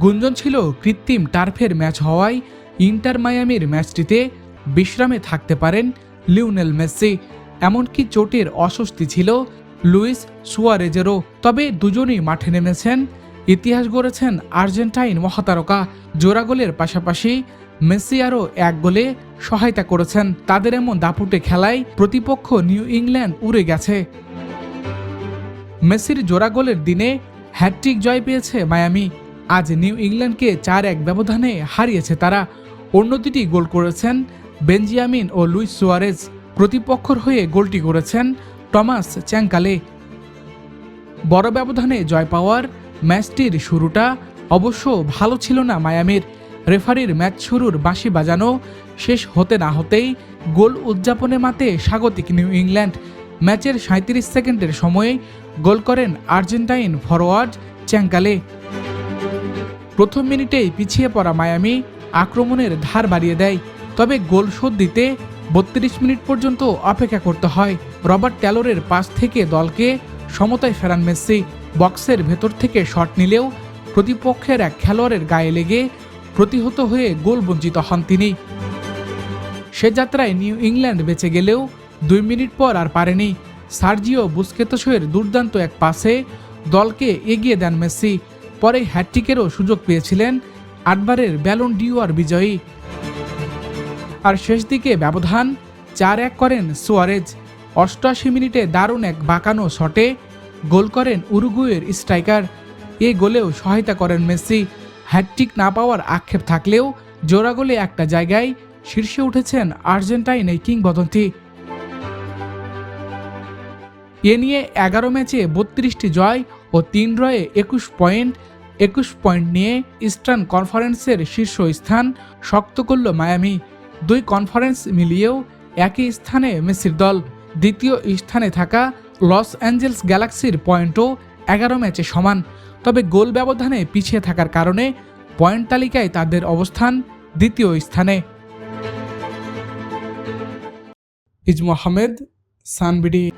গুঞ্জন ছিল কৃত্রিম টার্ফের ম্যাচ হওয়ায় ইন্টার মায়ামির ম্যাচটিতে বিশ্রামে থাকতে পারেন লিওনেল মেসি। এমনকি চোটের অস্বস্তি ছিল লুইস সুয়ারেজেরও। তবে দুজনই মাঠে নেমেছেন। ইতিহাস গড়েছেন আর্জেন্টাইন মহাতারকা। জোড়া গোলের পাশাপাশি মেসি আরও এক গোলে সহায়তা করেছেন। তাদের এমন দাপুটে খেলায় প্রতিপক্ষ নিউ ইংল্যান্ড উড়ে গেছে। মেসির জোড়া গোলের দিনে হ্যাটট্রিক জয় পেয়েছে মায়ামি। আজ নিউ ইংল্যান্ডকে চার এক ব্যবধানে হারিয়েছে তারা। অন্য দুটি গোল করেছেন বেঞ্জিয়ামিন ও লুইস সুয়ারেজ। প্রতিপক্ষর হয়ে গোলটি করেছেন টমাস চ্যাঙ্কালে। বড় ব্যবধানে জয় পাওয়ার ম্যাচটির শুরুটা অবশ্য ভালো ছিল না মায়ামির। রেফারির ম্যাচ শুরুর বাঁশি বাজানো শেষ হতে না হতেই গোল উদযাপনে মাতে স্বাগতিক নিউ ইংল্যান্ড। ম্যাচের সাঁত্রিশ সেকেন্ডের সময়ে গোল করেন আর্জেন্টাইন ফরওয়ার্ড চ্যাঙ্কালে। প্রথম মিনিটেই পিছিয়ে পড়া মায়ামি আক্রমণের ধার বাড়িয়ে দেয়, তবে গোল শোধ দিতে বত্রিশ মিনিট পর্যন্ত অপেক্ষা করতে হয়। রবার্ট ট্যালরের পাশ থেকে দলকে সমতায় ফেরান মেসি। বক্সের ভেতর থেকে শট নিলেও প্রতিপক্ষের এক খেলোয়াড়ের গায়ে লেগে প্রতিহত হয়ে গোল বঞ্চিত হন তিনি। সে যাত্রায় নিউ ইংল্যান্ড বেঁচে গেলেও দুই মিনিট পর আর পারেনি। সার্জিও বুস্কেতসের দুর্দান্ত এক পাসে দলকে এগিয়ে দেন মেসি। পরে হ্যাট্রিকেরও সুযোগ পেয়েছিলেন আটবারের ব্যালন ডিওয়ার বিজয়ী। আর শেষ দিকে ব্যবধান চার এক করেন সুয়ারেজ। অষ্টআশি মিনিটে দারুণ এক বাঁকানো শটে গোল করেন উরুগুয়ের স্ট্রাইকার। এ গোলেও সহায়তা করেন মেসি। হ্যাটট্রিক না পাওয়ার আক্ষেপ থাকলেও জোড়া গোলে একটা জায়গায় শীর্ষে উঠেছেন আর্জেন্টাইন এই কিংবদন্তি। এ নিয়ে এগারো ম্যাচে বত্রিশটি জয় ও তিন রয়ে একুশ পয়েন্ট একুশ পয়েন্ট নিয়ে ইস্টার্ন কনফারেন্সের শীর্ষ স্থান শক্ত করল মায়ামি। দুই কনফারেন্স মিলিয়েও একই স্থানে মেসির দল। দ্বিতীয় স্থানে থাকা লস অ্যাঞ্জেলস গ্যালাক্সির পয়েন্টও এগারো ম্যাচে সমান। তবে গোল ব্যবধানে পিছিয়ে থাকার কারণে পয়েন্ট তালিকায় তাদের অবস্থান দ্বিতীয় স্থানে। ইজ মোহাম্মদ সানবিডি।